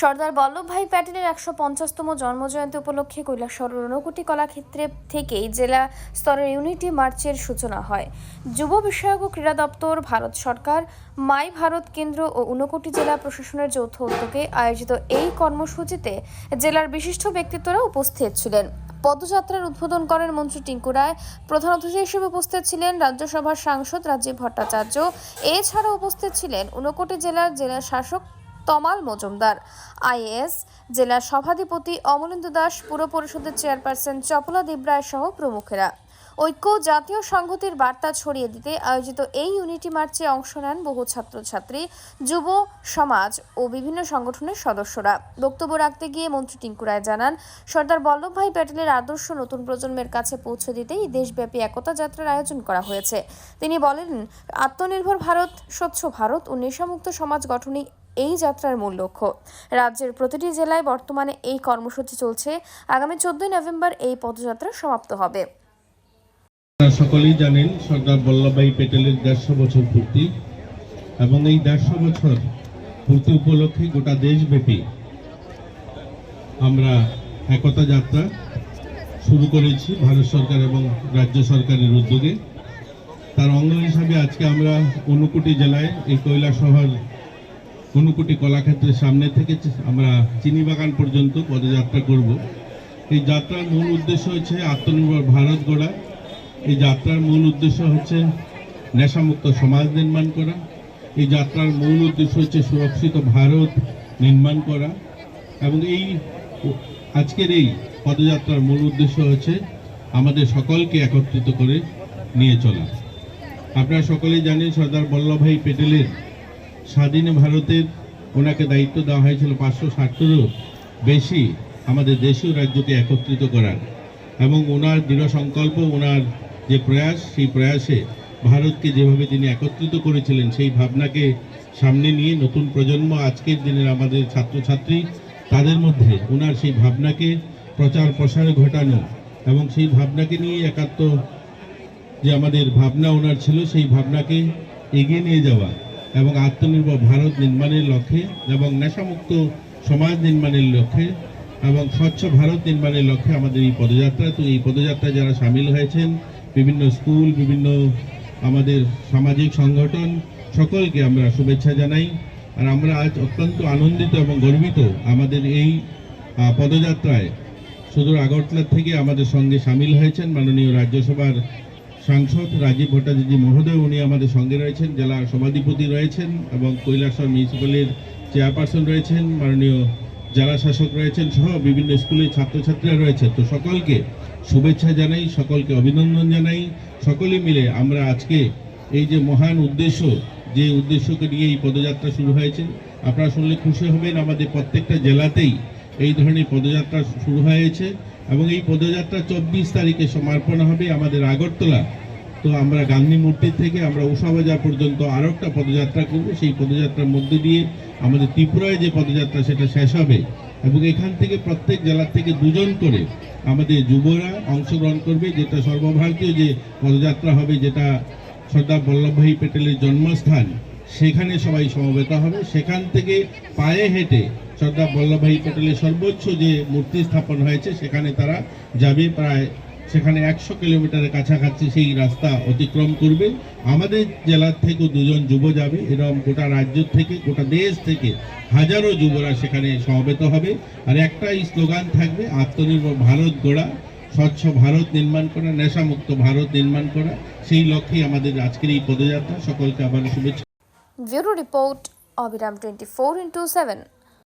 সর্দার বল্লভভাই প্যাটেলের একশো পঞ্চাশতম জন্মজয়ন্তী উপলক্ষে কৈলাসহর রণকুটি কলাক্ষেত্রে থেকেই জেলা স্তরের ইউনিটি মার্চের সূচনা হয়। যুব বিষয়ক ও ক্রীড়া দপ্তর, ভারত সরকার, মাই ভারত কেন্দ্র ও ঊনকোটি জেলা প্রশাসনের যৌথ উদ্যোগে আয়োজিত এই কর্মসূচিতে জেলার বিশিষ্ট ব্যক্তিত্বরা উপস্থিত ছিলেন। পদযাত্রার উদ্বোধন করেন মন্ত্রী টিঙ্কু রায়। প্রধান অতিথি হিসেবে উপস্থিত ছিলেন রাজ্যসভার সাংসদ রাজীব ভট্টাচার্য। এছাড়া উপস্থিত ছিলেন ঊনকোটি জেলার জেলা শাসক তমাল মজুমদার। আইএএস জেলার সভাধিপতি অমলেন্দু দাস, পুর পরিষদের চেয়ারপারসন চপলা দেবরায় সহ প্রমুখেরা। ঐক্য জাতীয় সংহতির বার্তা ছড়িয়ে দিতে আয়োজিত এই ইউনিটি মার্চে অংশ নেন বহু ছাত্রছাত্রী, যুব, সমাজ ও বিভিন্ন সংগঠনের সদস্যরা। বক্তব্য রাখতে গিয়ে মন্ত্রী টিঙ্কু রায় জানান, সর্দার বল্লভভাই প্যাটেলের আদর্শ নতুন প্রজন্মের কাছে পৌঁছে দিতেই দেশব্যাপী একতা যাত্রার আয়োজন করা হয়েছে। তিনি বলেন, আত্মনির্ভর ভারত, স্বচ্ছ ভারত ও নেশামুক্ত সমাজ গঠনই এই যাত্রার মূল লক্ষ্য। রাজ্যের প্রতিটি জেলায় বর্তমানে এই কর্মসূচি চলছে। আগামী চোদ্দই নভেম্বর এই পদযাত্রা সমাপ্ত হবে। সকলেই জানেন, সর্দার বল্লভভাই প্যাটেলের দেড়শো বছর পূর্তি এবং এই দেড়শো বছর পূর্তি উপলক্ষে গোটা দেশব্যাপী আমরা একতা যাত্রা শুরু করেছি ভারত সরকার এবং রাজ্য সরকারের উদ্যোগে। তার অঙ্গ হিসাবে আজকে আমরা ঊনকোটি জেলায় এই কৈলা শহর ঊনকোটি কলাক্ষেত্রের সামনে থেকে আমরা চিনি বাগান পর্যন্ত পদযাত্রা করব। এই যাত্রার মূল উদ্দেশ্য হচ্ছে আত্মনির্ভর ভারত গড়া। এই যাত্রার মূল উদ্দেশ্য হচ্ছে নেশামুক্ত সমাজ নির্মাণ করা। এই যাত্রার মূল উদ্দেশ্য হচ্ছে সুরক্ষিত ভারত নির্মাণ করা। এবং এই আজকের এই পদযাত্রার মূল উদ্দেশ্য হচ্ছে আমাদের সকলকে একত্রিত করে নিয়ে চলা। আপনারা সকলেই জানেন সর্দার বল্লভভাই প্যাটেলের স্বাধীন ভারতের ওনাকে দায়িত্ব দেওয়া হয়েছিল পাঁচশো ষাটেরও বেশি আমাদের দেশীয় রাজ্যকে একত্রিত করার। এবং ওনার দৃঢ় সংকল্প, ওনার যে প্রয়াস, সেই প্রয়াসে ভারতকে যেভাবে তিনি একত্রিত করেছিলেন, সেই ভাবনাকে সামনে নিয়ে নতুন প্রজন্ম, আজকের দিনের আমাদের ছাত্রছাত্রী, তাদের মধ্যে ওনার সেই ভাবনাকে প্রচার প্রসারে ঘটানো এবং সেই ভাবনাকে নিয়ে একাত্ম যে আমাদের ভাবনা ওনার ছিল, সেই ভাবনাকে এগিয়ে নিয়ে যাওয়া এবং আত্মনির্ভর ভারত নির্মাণের লক্ষ্যে এবং নেশামুক্ত সমাজ নির্মাণের লক্ষ্যে এবং স্বচ্ছ ভারত নির্মাণের লক্ষ্যে আমাদের এই পদযাত্রা, তো এই পদযাত্রায় যারা সামিল হয়েছেন, বিভিন্ন স্কুল, বিভিন্ন আমাদের সামাজিক সংগঠন, সকলকে আমরা শুভেচ্ছা জানাই। আর আমরা আজ অত্যন্ত আনন্দিত এবং গর্বিত আমাদের এই পদযাত্রায় সুদূর আগরতলা থেকে আমাদের সঙ্গে সামিল হয়েছেন মাননীয় রাজ্যসভার সাংসদ রাজীব ভট্টাচার্য মহোদয়, উনি আমাদের সঙ্গে রয়েছেন জেলার সভাধিপতি রয়েছেন এবং কৈলাসহর মিউনিসিপ্যালির চেয়ারপারসন রয়েছেন, মাননীয় জেলা শাসক রয়েছেন সহ বিভিন্ন স্কুলের ছাত্রছাত্রীরা রয়েছে। তো সকলকে শুভেচ্ছা জানাই, সকলকে অভিনন্দন জানাই। সকলে মিলে আমরা আজকে এই যে মহান উদ্দেশ্য, যে উদ্দেশ্যকে নিয়ে এই পদযাত্রা শুরু হয়েছে, আপনারা শুনলে খুশি হবেন, আমাদের প্রত্যেকটা জেলাতেই এই ধরনের পদযাত্রা শুরু হয়েছে এবং এই পদযাত্রা চব্বিশ তারিখে সমাপন হবে আমাদের আগরতলা তো আমরা গান্ধী মূর্তি থেকে আমরা উষাবাজার পর্যন্ত আরও একটা পদযাত্রা করব। সেই পদযাত্রার মধ্যে দিয়ে আমাদের ত্রিপুরায় যে পদযাত্রা, সেটা শেষ হবে এবং এখান থেকে প্রত্যেক জেলার থেকে দুজন করে আমাদের যুবরা অংশগ্রহণ করবে, যেটা সর্বভারতীয় যে পদযাত্রা হবে, যেটা সর্দার বল্লভভাই প্যাটেলের জন্মস্থান, সেখানে সবাই সমবেত হবে। সেখান থেকে পায়ে হেঁটে সর্দার বল্লভভাই প্যাটেলের সর্বোচ্চ যে মূর্তি স্থাপন হয়েছে, সেখানে তারা যাবে। প্রায় সেখানে একশো কিলোমিটারের কাছাকাছি সেই রাস্তা অতিক্রম করবে। আমাদের জেলার থেকেও দুজন যুব যাবে এরকম গোটা রাজ্য থেকে, গোটা দেশ থেকে হাজারো যুবরা সেখানে সমবেত হবে। আর একটাই স্লোগান থাকবে, আত্মনির্ভর ভারত গোড়া, স্বচ্ছ ভারত নির্মাণ করা, নেশামুক্ত ভারত নির্মাণ করা। সেই লক্ষ্যেই আমাদের আজকের এই পদযাত্রা। সকলকে আবার শুভেচ্ছা। ব্যুরো রিপোর্ট, অবিরাম টোয়েন্টি ফোর ইন্টু সেভেন।